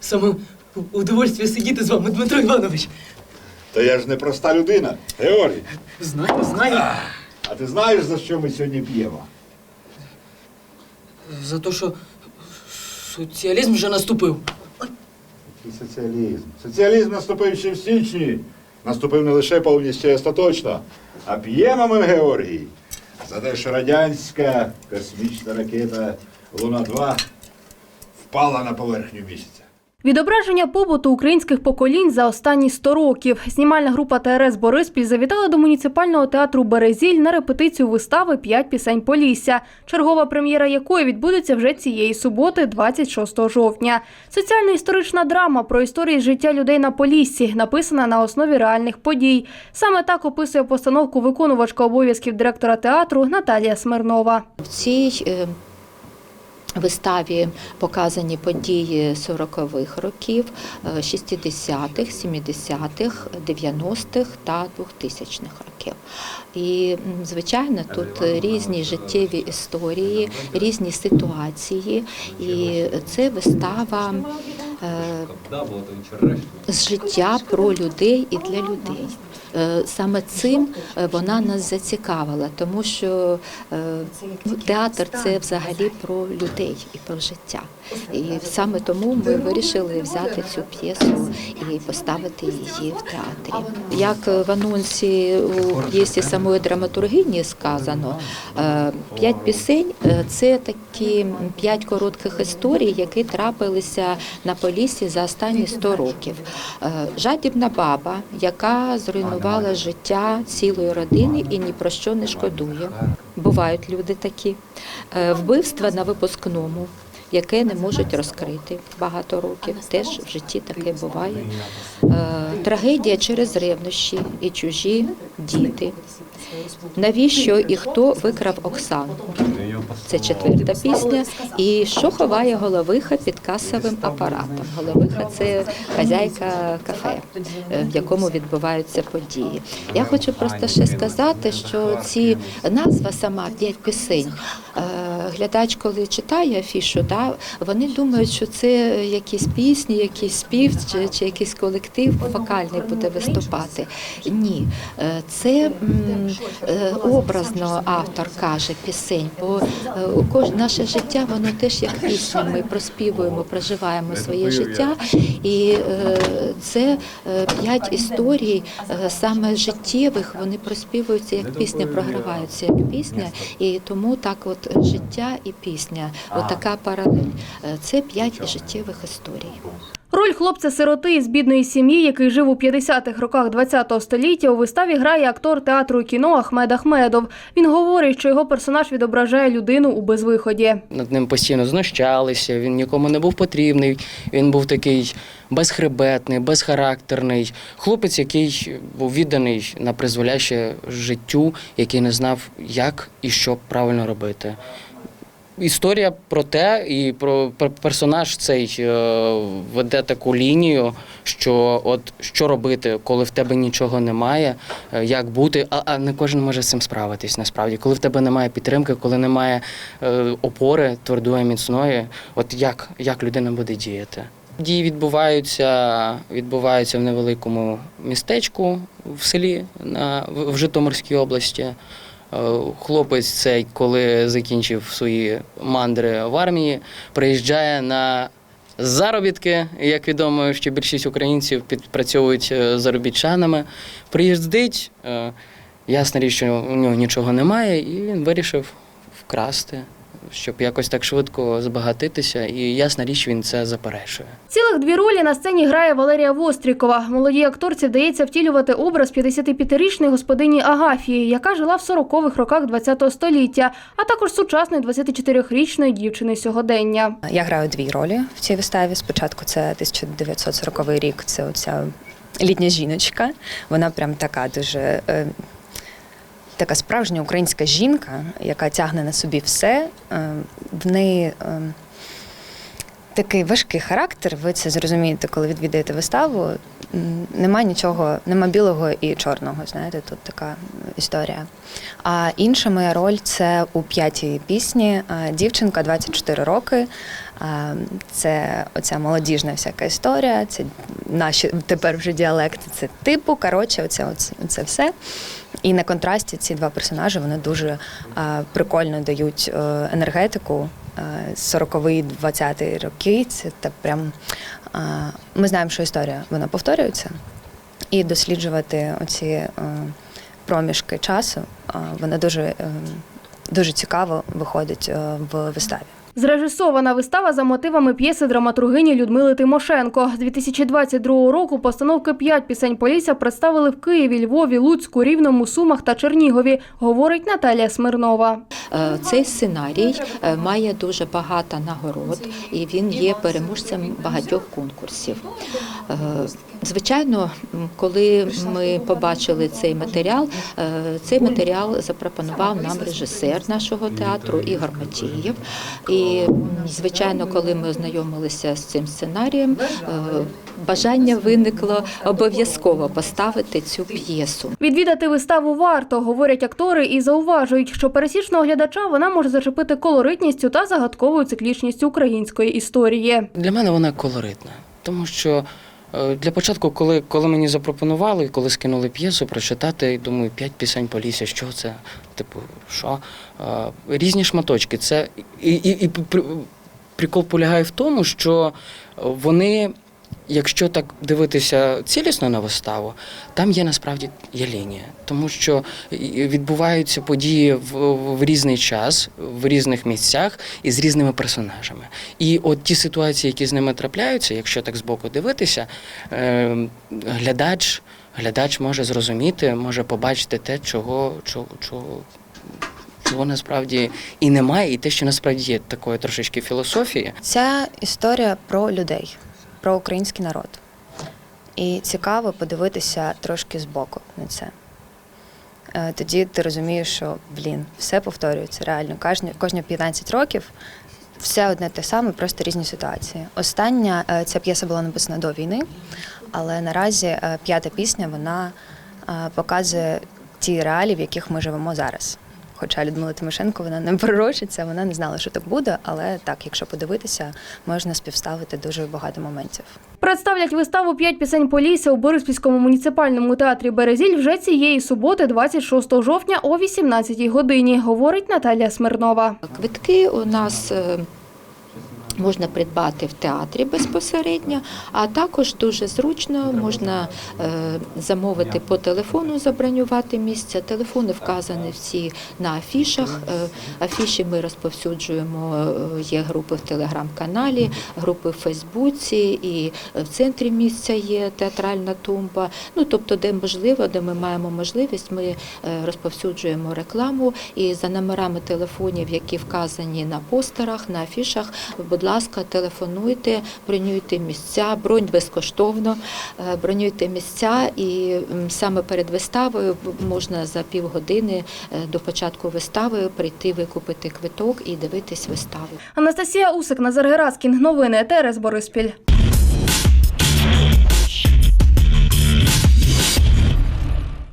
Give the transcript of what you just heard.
Саме удовольствие сидіти з вами, Дмитро Іванович. Та я ж не проста людина. Георгій, Знаю, знаю. а ти знаєш, за що ми сьогодні п'ємо? За те, що соціалізм вже наступив. Який соціалізм. Соціалізм наступив ще в січні. Наступив не лише повністю і остаточно, а п'ємо ми, Георгій, за те, що радянська космічна ракета Луна-2 впала на поверхню місяця. Відображення побуту українських поколінь за останні 100 років. Знімальна група ТРС Бориспіль завітала до муніципального театру Березіль на репетицію вистави «П'ять пісень Полісся, чергова прем'єра якої відбудеться вже цієї суботи, 26 жовтня. Соціально-історична драма про історії життя людей на Поліссі, написана на основі реальних подій. Саме так описує постановку виконувачка обов'язків директора театру Наталія Смирнова. В цій е, виставі показані події 40-х років, е, 60-х, 70-х, 90-х та 2000-х років. І, звичайно, тут різні життєві історії, різні ситуації. І це вистава з життя про людей і для людей. Е, Саме цим е, вона нас зацікавила, тому що е, ну, театр це взагалі про людей і про життя. І саме тому ми вирішили взяти цю п'єсу і поставити її в театрі. Як в анонсі у п'єсі самої драматургині сказано, п'ять пісень це такі п'ять коротких історій, які трапилися на Поліссі за останні 100 років. Е, Жадібна баба, яка зруйнувала життя цілої родини і ні про що не шкодує. Бувають люди такі. Е, Вбивства на випускному. Яке не можуть розкрити багато років, теж в житті таке буває. Е, Трагедія через ревнощі і чужі діти. Навіщо і хто викрав Оксану? Це четверта пісня. І що ховає головиха під касовим апаратом? Головиха це хазяйка кафе, е, в якому відбуваються події. Я хочу просто ще сказати, що ці назва сама п'ять пісень. Глядач, коли читає афішу, да, вони думають, що це якісь пісні, якийсь спів чи, чи якийсь колектив вокальний буде виступати. Ні, е, це е, образно автор каже пісень, бо е, наше життя воно теж як пісня. Ми проспівуємо, проживаємо своє життя, і це п'ять історій саме життєвих. Вони проспівуються як пісня, програваються як пісня, і тому так, от життя і пісня, от така паралель. Е, Це п'ять життєвих історій. Роль хлопця-сироти із бідної сім'ї, який жив у 50-х роках ХХ століття, у виставі грає актор театру і кіно Ахмед Ахмедов. Він говорить, що його персонаж відображає людину у безвиході. Над ним постійно знущалися, він нікому не був потрібний. Він був такий безхребетний, безхарактерний. Хлопець, який був відданий на призволяще життю, який не знав, як і що правильно робити. Історія про те, і про, персонаж цей е, веде таку лінію, що от що робити, коли в тебе нічого немає, е, як бути, а, а не кожен може з цим справитись насправді. Коли в тебе немає підтримки, коли немає е, опори твердої, міцної, от як, як людина буде діяти? Дії відбуваються, відбуваються в невеликому містечку в селі на, в Житомирській області. Е, Хлопець цей, коли закінчив свої мандри в армії, приїжджає на заробітки. Як відомо, що більшість українців підпрацьовують е, заробітчанами. Приїздить, е, ясна річ, що у нього нічого немає, і він вирішив вкрасти, щоб якось так швидко збагатитися. І ясна річ, він це заперечує. Цілих дві ролі на сцені грає Валерія Вострікова. Молодій акторці вдається втілювати образ 55-річної господині Агафії, яка жила в 40-х роках ХХ століття, а також сучасної 24-річної дівчини сьогодення. Я граю дві ролі в цій виставі. Спочатку це 1940 рік. Це оця літня жіночка. Вона прям така дуже. Така справжня українська жінка, яка тягне на собі все. Е, В неї е, такий важкий характер. Ви це зрозумієте, коли відвідаєте виставу. Нема нічого, нема білого і чорного. Знаєте, тут така історія. А інша моя роль це у п'ятій пісні. е, Дівчинка 24 роки. Е, Це оця молодіжна всяка історія. Це наші тепер вже діалекти. Це типу. Коротше, оце, оце, оце все. І на контрасті ці два персонажі вони дуже е, прикольно дають е, енергетику. Е, 40-й, 20-й роки. Це так прям е, ми знаємо, що історія вона повторюється, і досліджувати оці е, проміжки часу вона дуже, е, дуже цікаво виходить е, в виставі. Зрежисована вистава за мотивами п'єси драматургині Людмили Тимошенко. З 2022 року постановки «П'ять пісень Полісся представили в Києві, Львові, Луцьку, Рівному, Сумах та Чернігові, говорить Наталія Смирнова. Е, Цей сценарій е, має дуже багато нагород, і він є переможцем багатьох конкурсів. Звичайно, коли ми побачили цей матеріал, е, цей матеріал запропонував нам режисер нашого театру Ігор Матієв. І, звичайно, коли ми ознайомилися з цим сценарієм, е, бажання виникло обов'язково поставити цю п'єсу. Відвідати виставу варто, говорять актори і зауважують, що пересічного глядача вона може зачепити колоритністю та загадковою циклічністю української історії. Для мене вона колоритна, тому що для початку, коли, коли мені запропонували, коли скинули п'єсу прочитати, думаю, п'ять пісень Полісся, що це? Типу, що? Е, Різні шматочки. Це і, і, і прикол полягає в тому, що вони. Якщо так дивитися цілісно на виставу, там є насправді є лінія, тому що відбуваються події в, в різний час, в різних місцях і з різними персонажами. І от ті ситуації, які з ними трапляються, якщо так збоку дивитися, е, глядач, глядач може зрозуміти, може побачити те, чого, чого, чого, чого насправді і немає, і те, що насправді є такої трошечки філософії. Ця історія про людей, про український народ. І цікаво подивитися трошки збоку на це. Е, Тоді ти розумієш, що блін, все повторюється реально. Кожні, кожні 15 років все одне те саме, просто різні ситуації. Остання е, ця п'єса була написана до війни, але наразі е, п'ята пісня вона показує ті реалії, в яких ми живемо зараз. Хоча Людмила Тимошенко вона не пророчиться, вона не знала, що так буде, але так, якщо подивитися, можна співставити дуже багато моментів. Представлять виставу «П'ять пісень Полісся» у Бориспільському муніципальному театрі «Березіль» вже цієї суботи, 26 жовтня о 18 годині, говорить Наталія Смирнова. Квитки у нас е, можна придбати в театрі безпосередньо, а також дуже зручно можна е, замовити по телефону, забронювати місце. Телефони вказані всі на афішах. Е, Афіші ми розповсюджуємо. е, Є групи в телеграм-каналі, групи в Фейсбуці, і в центрі місця є театральна тумба. Ну тобто, де можливо, де ми маємо можливість, ми розповсюджуємо рекламу і за номерами телефонів, які вказані на постерах, на афішах. Будь ласка, телефонуйте, бронюйте місця, бронь безкоштовно, е, бронюйте місця, і саме перед виставою можна за півгодини е, до початку вистави прийти викупити квиток і дивитись виставу. Анастасія Усик, Назар Гераскін. Новини ТРС Бориспіль.